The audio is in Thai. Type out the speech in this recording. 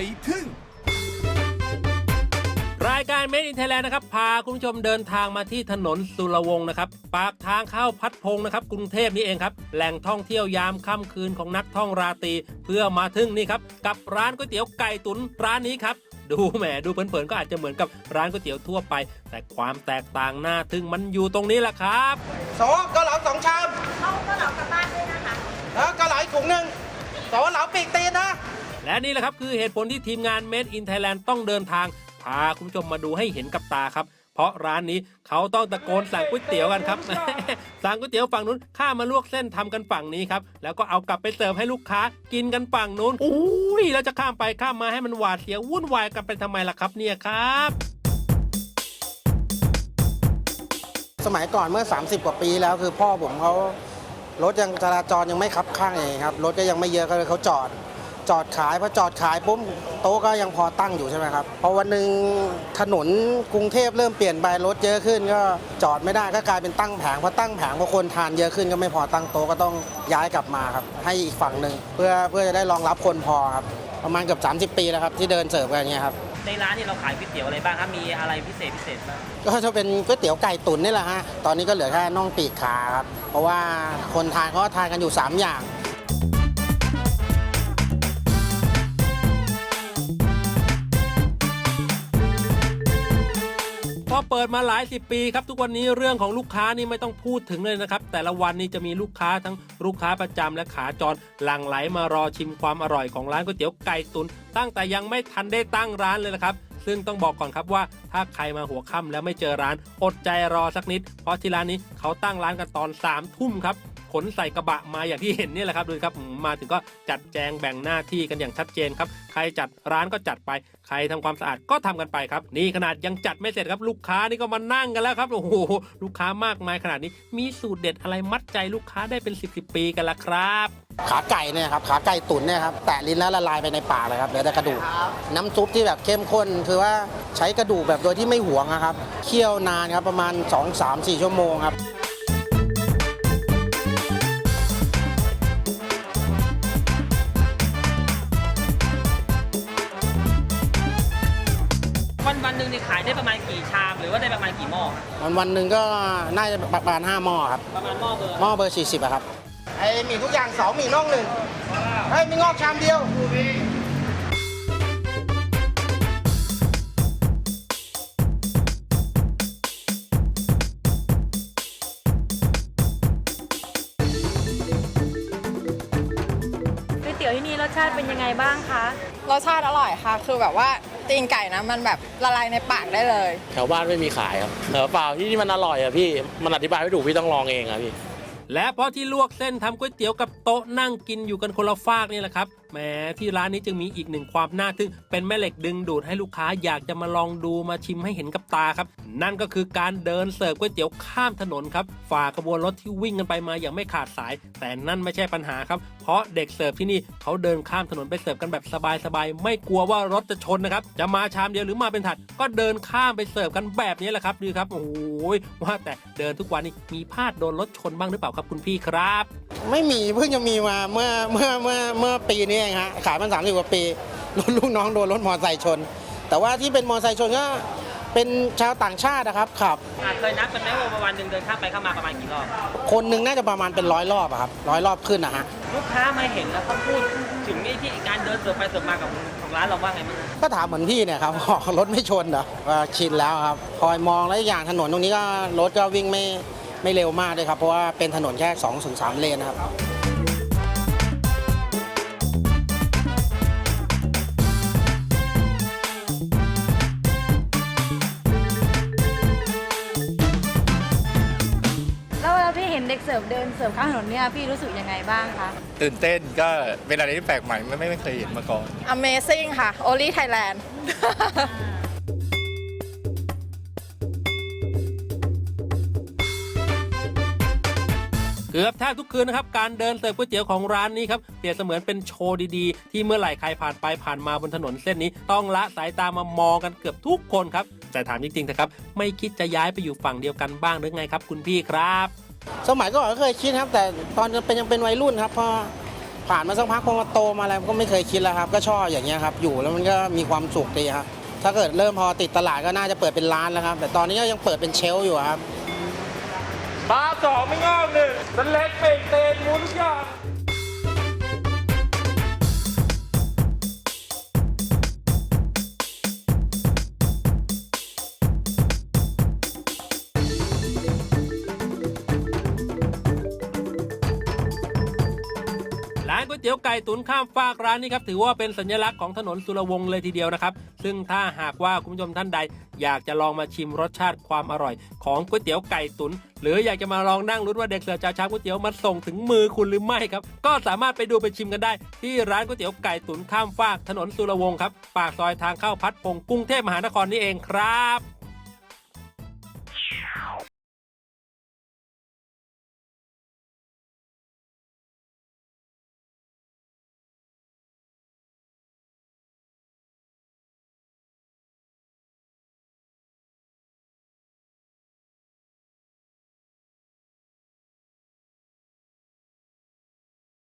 ยทึ่ง รายการ Made in Thailand นะครับ พาคุณผู้ชมเดินทางมาที่ถนนสุรวงศ์นะครับ ปากทางเข้าพัดพงศ์นะครับ กรุงเทพนี่เองครับ แหล่งท่องเที่ยวยามค่ำคืนของนักท่องราตรี เพื่อมาถึงนี่ครับ กับร้านก๋วยเตี๋ยวไก่ตุ๋นร้านนี้ครับดูแหมดูเผินๆก็อาจจะเหมือนกับร้านก๋วยเตี๋ยวทั่วไป แต่ความแตกต่างน่าทึ่งมันอยู่ตรงนี้แหละครับสองเกาเหลาสองชามเอาก็เหลากลับบ้านด้วยนะคะแล้วเกาเหลาอีกถุงหนึ่งสองเหลาปีกตีนนะ และนี่แหละครับคือเหตุผลที่ทีมงาน Made in Thailand ต้องเดินทาง พาคุณผู้ชมมาดูให้เห็นกับตาครับ เพราะร้านนี้เขาต้องตะโกนสั่งก๋วยเตี๋ยวกันครับ สั่งก๋วยเตี๋ยวฝั่งนู้นข้ามมาลวกเส้นทำกันฝั่งนี้ครับ แล้วก็เอากลับไปเสิร์ฟให้ลูกค้ากินกันฝั่งนู้นอุ้ยแล้วจะข้ามไปข้ามมาให้มันหวาดเสียววุ่นวายกันไปทำไมล่ะครับเนี่ยครับสมัยก่อนเมื่อ 30 กว่าปีแล้วคือพ่อผมเขารถยังจราจรยังไม่คับข้างเองครับ รถก็ยังไม่เยอะก็เลยเขาจอด จอดขายพอจอดขายปุ๊บโต๊ะก็ยังพอตั้งอยู่ใช่ไหมครับพอวันหนึ่งถนนกรุงเทพเริ่มเปลี่ยนไปรถเยอะขึ้น ก็จอดไม่ได้ก็กลายเป็นตั้งแผงพอตั้งแผงพอคนทานเยอะขึ้นก็ไม่พอตั้งโต๊ะก็ต้องย้ายกลับมาครับให้อีกฝั่งหนึ่งเพื่อเพื่อจะได้รองรับคนพอครับประมาณเกือบ30 ปีแล้วครับที่เดินเสิร์ฟกันอย่างเงี้ยครับในร้านนี่เราขายก๋วยเตี๋ยวอะไรบ้างครับ มีอะไรพิเศษพิเศษบ้างก็จะเป็นก๋วยเตี๋ยวไก่ตุ๋นนี่แหละฮะ ตอนนี้ก็เหลือแค่น่องปีกขาครับ เพราะว่าคนทานเขาก็ทานกันอยู่ 3 อย่าง พอเปิดมาหลายสิบปีครับทุกวันนี้เรื่องของลูกค้านี่ไม่ต้องพูดถึงเลยนะครับ แต่ละวันนี้จะมีลูกค้าทั้งลูกค้าประจำและขาจรหลั่งไหลมารอชิมความอร่อยของร้านก๋วยเตี๋ยวไก่ตุน ตั้งแต่ยังไม่ทันได้ตั้งร้านเลยนะครับซึ่งต้องบอกก่อนครับว่าถ้าใครมาหัวค่ำแล้วไม่เจอร้าน อดใจรอสักนิด เพราะที่ร้านนี้เขาตั้งร้านกันตอน3ามทุ่มครับ ขนใส่กระบะมาอย่างที่เห็นนี่แหละครับดูครับมาถึงก็จัดแจงแบ่งหน้าที่กันอย่างชัดเจนครับใครจัดร้านก็จัดไป ใครทำความสะอาดก็ทำกันไปครับ นี่ขนาดยังจัดไม่เสร็จครับลูกค้านี่ก็มานั่งกันแล้วครับโอ้โหลูกค้ามากมายขนาดนี้มีสูตรเด็ดอะไรมัดใจลูกค้าได้เป็น 10บปีกันละครับขาไก่เนี่ยครับขาไก่ตุ๋นเนี่ยครับแตะลิ้นแล้วละลายไปในปากเลยครับเหลือแต่กระดูกน้ำซุปที่แบบเข้มข้นคือว่าใช้กระดูกแบบโดยที่ไม่หวงนะครับเคี่ยวนานครับประมาณ 2-3-4 ชั่วโมงครับ หนึ่งเนี่ยขายได้ประมาณกี่ชาม หรือว่าได้ประมาณกี่หม้อวันวันหนึ่งก็น่าจะประมาณ5หม้อครับประมาณหม้อเบอร์หม้อเบอร์ 40อะครับ ไอ้มีทุกอย่างสองมีน่องหนึ่งไอ้มีงอกชามเดียวก๋วยเตี๋ยวที่นี่รสชาติเป็นยังไงบ้างคะ รสชาติอร่อยค่ะ คือแบบว่า ตีนไก่นะมันแบบละลายในปากได้เลย แถวบ้านไม่มีขายครับเออเปล่าที่นี่มันอร่อยอะพี่มันอธิบายไม่ถูกพี่ต้องลองเองอะพี่และเพราะที่ลวกเส้นทำก๋วยเตี๋ยวกับโต๊ะนั่งกินอยู่กันคนละฟากนี่แหละครับ แหมที่ร้านนี้จึงมีอีกหนึ่งความน่าทึ่งเป็นแม่เหล็กดึงดูดให้ลูกค้าอยากจะมาลองดูมาชิมให้เห็นกับตาครับ นั่นก็คือการเดินเสิร์ฟก๋วยเตี๋ยวข้ามถนนครับฝ่าขบวนรถที่วิ่งกันไปมาอย่างไม่ขาดสาย แต่นั่นไม่ใช่ปัญหาครับ เพราะเด็กเสิร์ฟที่นี่เขาเดินข้ามถนนไปเสิร์ฟกันแบบสบายๆไม่กลัวว่ารถจะชนนะครับจะมาชามเดียวหรือมาเป็นถัด ก็เดินข้ามไปเสิร์ฟกันแบบนี้แหละครับดูครับโอ้โหว่าแต่เดินทุกวันนี้มีพลาดโดนรถชนบ้างหรือเปล่าครับคุณพี่ครับ ไม่มีเพิ่งจะมีมาเมื่อเมื่อเมื่อเมื่อปีนี้เองฮะขายมันสามสิบกว่าปีรถลูกน้องโดนรถมอเตอร์ไซค์ชน แต่ว่าที่เป็นมอเตอร์ไซค์ชนก็เป็นชาวต่างชาตินะครับขับ อะเคยนับกันไหมว่าวันหนึ่งเดินข้ามไปข้ามมาประมาณกี่รอบ คนหนึ่งน่าจะประมาณเป็นร้อยรอบอะครับร้อยรอบขึ้นนะฮะ ลูกค้ามาเห็นแล้วเขาพูดถึงไอ้ที่การเดินเสิร์ฟไปเสิร์ฟมากับของร้านเราว่าไงบ้างก็ถามเหมือนพี่เนี่ยครับ บอกรถไม่ชนเหรอก็ชินแล้วครับ คอยมองแล้วอีกอย่างถนนตรงนี้ก็รถก็วิ่งไม่ ไม่เร็วมากเลยครับ เพราะว่าเป็นถนนแค่2อถึงสเลนนะครับแล้วเวลาพี่เห็นเด็กเสิร์ฟเดินเสิร์ฟข้างถนนเนี่ยพี่รู้สึกยังไงบ้างคะตื่นเต้นก็เป็นอะไรที่แปลกใหม่ไม่ไม่ไม่เคยเห็นมาก่อน Amazing ค่ะ Only Thailand เกือบแทบทุกคืนนะครับการเดินเสิร์ฟก๋วยเตี๋ยวของร้านนี้ครับเปรียบเสมือนเป็นโชว์ดีๆ ที่เมื่อไหร่ใครผ่านไปผ่านมาบนถนนเส้นนี้ ต้องละสายตามามองกันเกือบทุกคนครับแต่ถามจริงๆนะครับไม่คิดจะย้ายไปอยู่ฝั่งเดียวกันบ้างหรือไงครับ คุณพี่ครับ สมัยก่อนก็เคยคิดครับ แต่ตอนเป็นยังเป็นวัยรุ่นครับพอผ่านมาสักพักพอมาโตมาอะไรก็ไม่เคยคิดแล้วครับ ก็ชอบอย่างเงี้ยครับอยู่แล้วมันก็มีความสุขดีครับถ้าเกิดเริ่มพอติดตลาดก็น่าจะเปิดเป็นร้านแล้วครับ แต่ตอนนี้ก็ยังเปิดเป็นเชล์อยู่ครับ ปลาสองไม่งอกหนึ่งสเล็กเป่งเตนหมูทุกอย่าง ร้านก๋วยเตี๋ยวไก่ตุ๋นข้ามฟากร้านนี้ครับถือว่าเป็นสัญลักษณ์ของถนนสุรวงศ์เลยทีเดียวนะครับ ซึ่งถ้าหากว่าคุณผู้ชมท่านใด อยากจะลองมาชิมรสชาติความอร่อย ของก๋วยเตี๋ยวไก่ตุ๋นหรืออยากจะมาลองนั่งลุ้นว่าเด็กเสิร์ฟจะเอาชามก๋วยเตี๋ยวมาส่งถึงมือคุณหรือไม่ครับก็สามารถไปดูไปชิมกันได้ ที่ร้านก๋วยเตี๋ยวไก่ตุ๋นข้ามฟากถนนสุรวงศ์ครับปากซอยทางเข้าพัดพงกรุงเทพมหานครนี่เองครับ